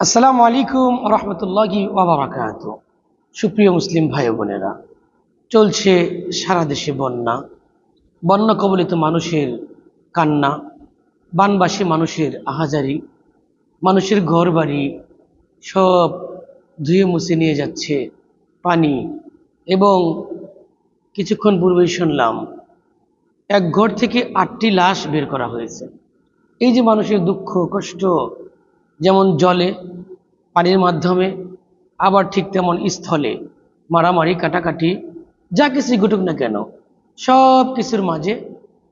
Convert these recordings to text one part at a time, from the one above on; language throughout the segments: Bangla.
আসসালামু আলাইকুম রহমতুল্লাহি ওবরাকাত সুপ্রিয় মুসলিম ভাই বোনেরা, চলছে সারা দেশে বন্যা বন্যা কবলিত মানুষের কান্না, বানবাসী মানুষের আহাজারি, মানুষের ঘর বাড়ি সব ধুয়ে মুছে নিয়ে যাচ্ছে পানি এবং কিছুক্ষণ পূর্বেই শুনলাম এক ঘর থেকে আটটি লাশ বের করা হয়েছে। এই যে মানুষের দুঃখ, কষ্ট যেমন জলে, পানির মাধ্যমে, আবার ঠিক তেমন স্থলে, মারামারি, কাটাকাটি, যা কিছু ঘটুক না কেন, সব কিছুর মাঝে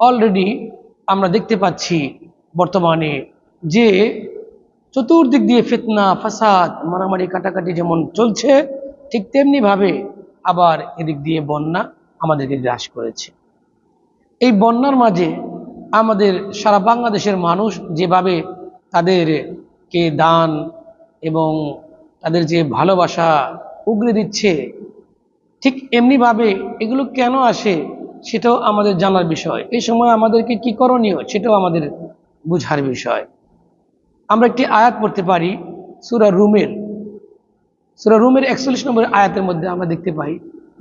অলরেডি আমরা দেখতে পাচ্ছি বর্তমানে যে চতুর্দিক দিয়ে ফিতনা, ফাসাদ, মারামারি, কাটাকাটি যেমন চলছে, ঠিক তেমনিভাবে আবার এদিক দিয়ে বন্যা আমাদেরকে গ্রাস করেছে। এই বন্যার মাঝে আমাদের সারা বাংলাদেশের মানুষ যেভাবে তাদেরকে দান এবং তাদের যে ভালোবাসা উগড়ে দিচ্ছে, ঠিক এমনিভাবে এগুলো কেন আসে সেটাও আমাদের জানার বিষয়। এই সময় আমাদেরকে কি করণীয় সেটাও আমাদের বুঝার বিষয়। আমরা একটি আয়াত পড়তে পারি, সুরা রুমের। সুরা রুমের একচল্লিশ নম্বর আয়াতের মধ্যে আমরা দেখতে পাই,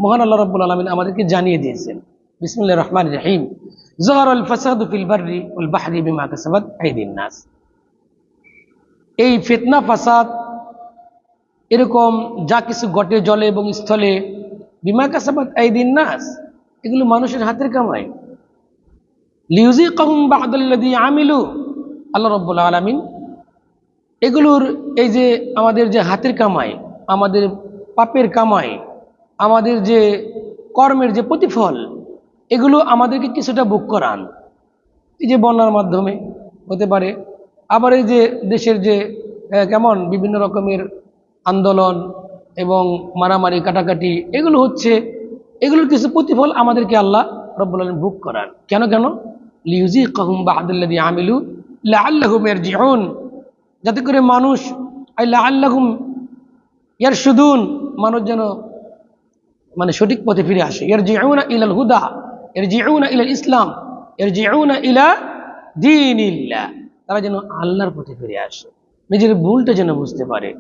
মহান আল্লাহ রব্বুল আলমিন আমাদেরকে জানিয়ে দিয়েছেন বিসমুল্লাহ রহমান রহিম জহর আল ফাসাদ ফিল উল বাহরি বিমা কাসাবাদ আইদিন নাস। এই ফিতনা, ফাসাদ এরকম যা কিছু ঘটে জলে এবং স্থলে, বিমা কাসাবাদ আইদিন নাস, এগুলো মানুষের হাতের কামাই। লিউজি কহুম বাহাদুল্লাদি আমিলু, আল্লাহ রব্বুল আলমিন, এগুলোর এই যে আমাদের যে হাতের কামাই, আমাদের পাপের কামাই, আমাদের যে কর্মের যে প্রতিফল, এগুলো আমাদেরকে কিছুটা বুক করান। এই যে বন্যার মাধ্যমে হতে পারে। আবার এই যে দেশের যে কেমন বিভিন্ন রকমের আন্দোলন এবং মারামারি, কাটাকাটি, এগুলো হচ্ছে, এগুলোর কিছু প্রতিফল আমাদেরকে আল্লাহ রব্বুল আলম বুক করান। কেন কেন? লিউজি কাহুম বাহাদুল্লাদি আমিলু লাল্লাহুমের জিহন যাতে করে মানুষ আল্লাহ আল্লাহুম ইয়ার সুদুন মানুষ যেন মানে সঠিক পথে ফিরে আসে। এর জিউনা ইলাল হুদা এর জিউনা ইলাল ইসলাম এর জিউনা ইলা দিন তারা যেন আল্লাহর পথে ফিরে আসে। নিজের ভুলটা যেন বুঝতে পারে।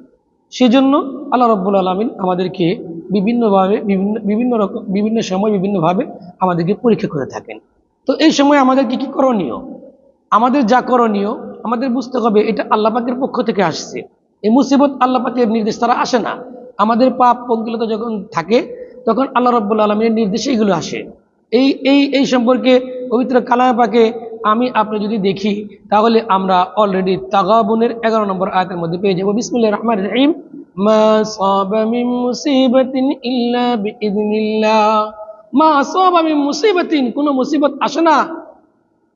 সেজন্য আল্লাহ রব্বুল আলমিন আমাদেরকে বিভিন্নভাবে, বিভিন্ন বিভিন্ন রকম বিভিন্ন সময় বিভিন্নভাবে আমাদেরকে পরীক্ষা করে থাকেন। তো এই সময় আমাদের কি কি করণীয়? আমাদের যা করণীয়, আমাদের বুঝতে হবে এটা আল্লাহ পাকের পক্ষ থেকে আসছে। এই মুসিবত আল্লাহ পাকের নির্দেশ তারা আসে না। আমাদের পাপ পঙ্কিলতা যখন থাকে, তখন আল্লাহ রব্বুল আলমীর নির্দেশে এগুলো আসে। এই এই এই সম্পর্কে পবিত্র কালাম পাকে আমি আপনি যদি দেখি, তাহলে আমরা অলরেডি তাগাবুনের এগারো নম্বর আয়াতের মধ্যে পেয়ে যাব। বিসমুল্লাহ রহমান রহিম। মা সাবা মিন মুসিবাতিন কোনো মুসিবত আসে না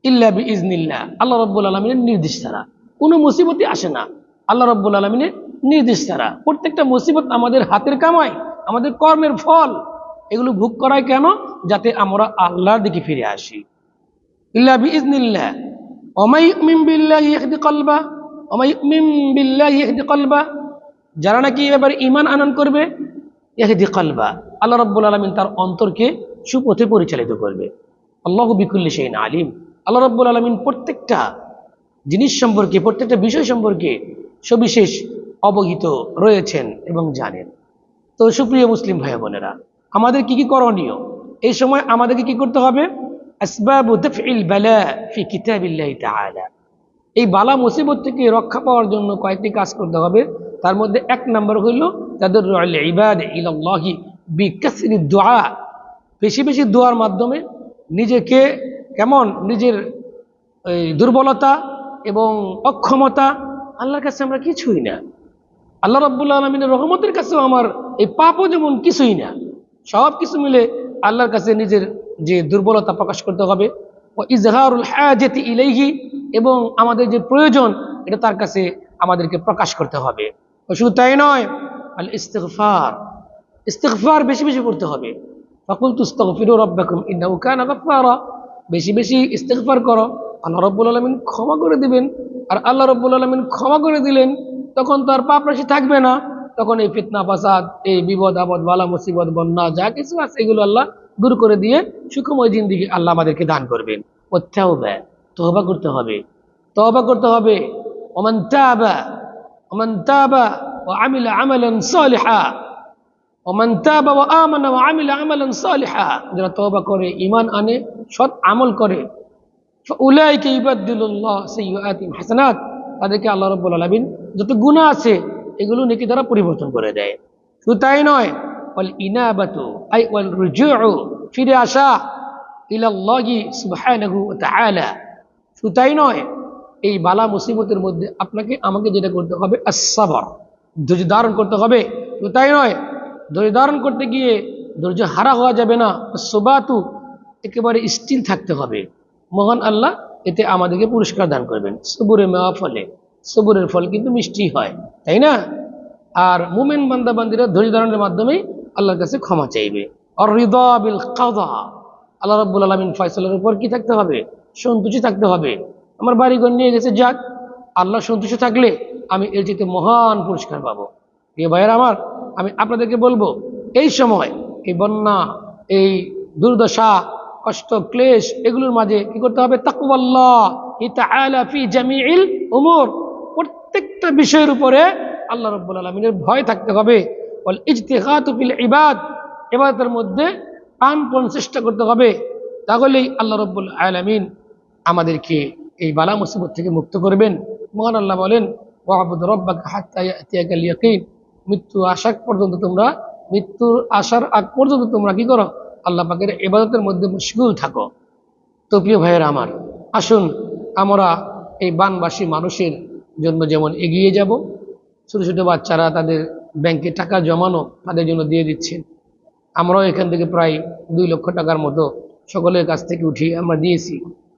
ইল্লা বিইজনিল্লাহ আল্লাহ রব্বুল আলমিনের নির্দেশ ছাড়া কোনো মুসিবতই আসে না। আল্লাহ রব্বুল আলমিনের নির্দেশ ছাড়া প্রত্যেকটা মুসিবত আমাদের হাতের কামাই, আমাদের কর্মের ফল। এগুলো ভোগ করায় কেন? যাতে আমরা আল্লাহর দিকে ফিরে আসি। ইল্লা বিইজনিল্লাহ ওমাই মিন বিল্লাহি ইয়াহদি কলবা, ওমাই মিন বিল্লাহি ইয়াহদি কলবা। যারা নাকি এবার ঈমান আনয়ন করবে, ইয়াহদি কলবা। আল্লাহ রব্বুল আলমিন তার অন্তরকে সুপথে পরিচালিত করবে। আল্লাহ বিকুল্লি সেইন আলিম। আল্লাহ রব্বুল আলমিন প্রত্যেকটা জিনিস সম্পর্কে, প্রত্যেকটা বিষয় সম্পর্কে সবিশেষ অবহিত রয়েছেন এবং জানেন। তো সুপ্রিয় মুসলিম ভাই বোনেরা আমাদের কি কি করণীয়? এই সময় আমাদেরকে কি করতে হবে? আসবাবু দাফইল বালা ফি কিতাবিল্লাহি তাআলা এই বালা মুসিবত থেকে রক্ষা পাওয়ার জন্য কয়েকটি কাজ করতে হবে। তার মধ্যে এক নম্বর হইল তাদের ইবাদ ইলাল্লাহি বিকাসরি দোয়া বেশি বেশি দোয়ার মাধ্যমে নিজেকে কেমন? নিজের দুর্বলতা এবং অক্ষমতা আল্লাহর কাছে আমরা কিছুই না। আল্লাহ রব্বুল্লা আলমিনের রহমতের কাছেও আমার এই পাপও যেমন কিছুই না সব কিছু মিলে আল্লাহর কাছে নিজের যে দুর্বলতা প্রকাশ করতে হবে। ও ইজহারুল হায়াজেতি ইলাইহি এবং আমাদের যে প্রয়োজন, এটা তার কাছে আমাদেরকে প্রকাশ করতে হবে। ও শুধু তাই নয়, আল ইস্তেগফার ইস্তেগফার বেশি বেশি করতে হবে। ফাকুল তুস্তগফিরু রাব্বাকুম ইন্নাহু কানা বেশি বেশি ইস্তেগফার করো। আল্লাহ রব্বুল আলমিন ক্ষমা করে দিবেন। আর আল্লাহ রব্বুল আলমিন ক্ষমা করে দিলেন, তখন তো আর পাপ রাশি থাকবে না। তখন এই ফিতনা, ফাসাদ, এই বিপদ, আপদ, বালা, মুসিবত, বন্যা, যা কিছু আছে, এগুলো আল্লাহ দূর করে দিয়ে সুখময় জিন্দিগি আল্লাহ আমাদেরকে দান করবেন। অত্যাহ তহবা করতে হবে। তহবা করতে হবে। ওমান তাবা ওমান তাবা ও আমিলা আমালান সালিহা। ওমান তাবা ও আমানা ও আমিলা আমালান সালিহা। যারা তহবা করে ইমান আনে, সৎ আমল করে। উলাইকে ইবাদুল্লাহ সৈয়াতিম হাসানাত। তাদেরকে আল্লাহ রব্বুল আলমিন যত গুণা আছে, এগুলো নাকি তারা পরিবর্তন করে দেয়। শুধু তাই নয় ওয়াল ইনাবাতু আই ওয়াল রুজুউ ফিরে আসা ইলাল্লাহি সুবহানাহু ওয়া তাআলা শুধু তাই নয়, এই বালা মুসিবতের মধ্যে আপনাকে, আমাকে যেটা করতে হবে আসাবর ধৈর্য ধারণ করতে হবে। শুধু তাই নয়, ধৈর্য ধারণ করতে গিয়ে ধৈর্য হারা হওয়া যাবে না সোবাতু একেবারে স্টিল থাকতে হবে। মহান আল্লাহ এতে আমাদেরকে পুরস্কার দান করবেন। সবুরে মেওয়া ফলে, সবুরের ফল কিন্তু মিষ্টি হয়, তাই না? আর মুমেন বান্দাবান্দিরা ধৈর্য ধারণের মাধ্যমেই আল্লাহর কাছে ক্ষমা চাইবে। আর আল্লাহ রাব্বুল আলমিন ফয়সালের উপর কি থাকতে হবে? সন্তুষ্টি থাকতে হবে। আমার বাড়িঘর নিয়ে গেছে, যাক আল্লাহ সন্তুষ্ট থাকলে আমি এর চেয়ে মহান পুরস্কার পাবো। প্রিয় ভাইয়ের আমার, আমি আপনাদেরকে বলব, এই সময় এই বন্যা, এই দুর্দশা, কষ্ট, ক্লেশ, এগুলোর মাঝে কি করতে হবে? উমুর। প্রত্যেকটা বিষয়ের উপরে আল্লাহ রাব্বুল আলামিনের ভয় থাকতে হবে। ইজতিহাদু ইবাদ, ইবাদতের মধ্যে প্রাণপণ চেষ্টা করতে হবে। তাহলেই আল্লাহ রব্বুল আলামিন আমাদেরকে এই বালা মুসিবত থেকে মুক্ত করবেন। মহান আল্লাহ বলেন, ওয়াবুদ রব্বাকা মৃত্যু আসার পর্যন্ত তোমরা, মৃত্যুর আসার আগ পর্যন্ত তোমরা কি করো? আল্লাহ পাকের ইবাদতের মধ্যে মুশগুল থাকো। তো প্রিয় ভাইয়েরা আমার, আসুন আমরা এই বানবাসী মানুষের জন্য যেমন এগিয়ে যাব। ছোটো ছোটো বাচ্চারা তাদের ব্যাংকে টাকা জমানো তাদের জন্য দিয়ে দিচ্ছেন। আমরাও এখান থেকে প্রায় দুই লক্ষ টাকার মতো সকলের কাছ থেকে উঠিয়ে আমরা দিয়েছি।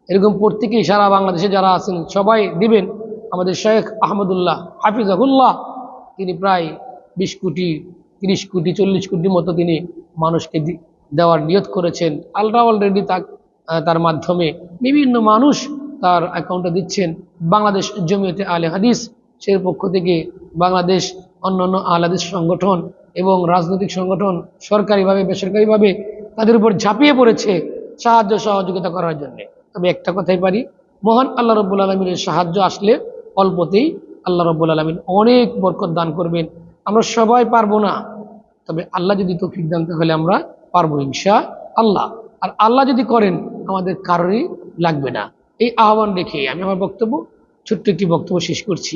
এরকম প্রত্যেকেই সারা বাংলাদেশে যারা আছেন, সবাই দিবেন। আমাদের শেখ আহমদুল্লাহ, হাফিজাহুল্লাহ, তিনি প্রায় বিশ কোটি, তিরিশ কোটি, চল্লিশ কোটি মতো তিনি মানুষকে দেওয়ার নিয়ত করেছেন। আল্লাহ অলরেডি তা তার মাধ্যমে বিভিন্ন মানুষ তার অ্যাকাউন্টে দিচ্ছেন। বাংলাদেশ জমিয়তে আলে হাদিস সে পক্ষ থেকে বাংলাদেশ অন্যান্য আলাদেশ সংগঠন এবং রাজনৈতিক সংগঠন সরকারিভাবে, বেসরকারিভাবে তাদের উপর ঝাঁপিয়ে পড়েছে সাহায্য, সহযোগিতা করার জন্য। তবে একটা কথাই পারি, মহান আল্লাহ রব্বুল আলমিনের সাহায্য আসলে অল্পতেই আল্লাহ রব্বুল আলমিন অনেক বরকত দান করবেন। আমরা সবাই পারব না। তবে আল্লাহ যদি তৌফিক দান, তাহলে আমরা পারব ইনশা আল্লাহ আর আল্লাহ যদি করেন, আমাদের কারোরই লাগবে না। এই আহ্বান রেখে আমি আমার বক্তব্য, ছোট্ট একটি বক্তব্য শেষ করছি।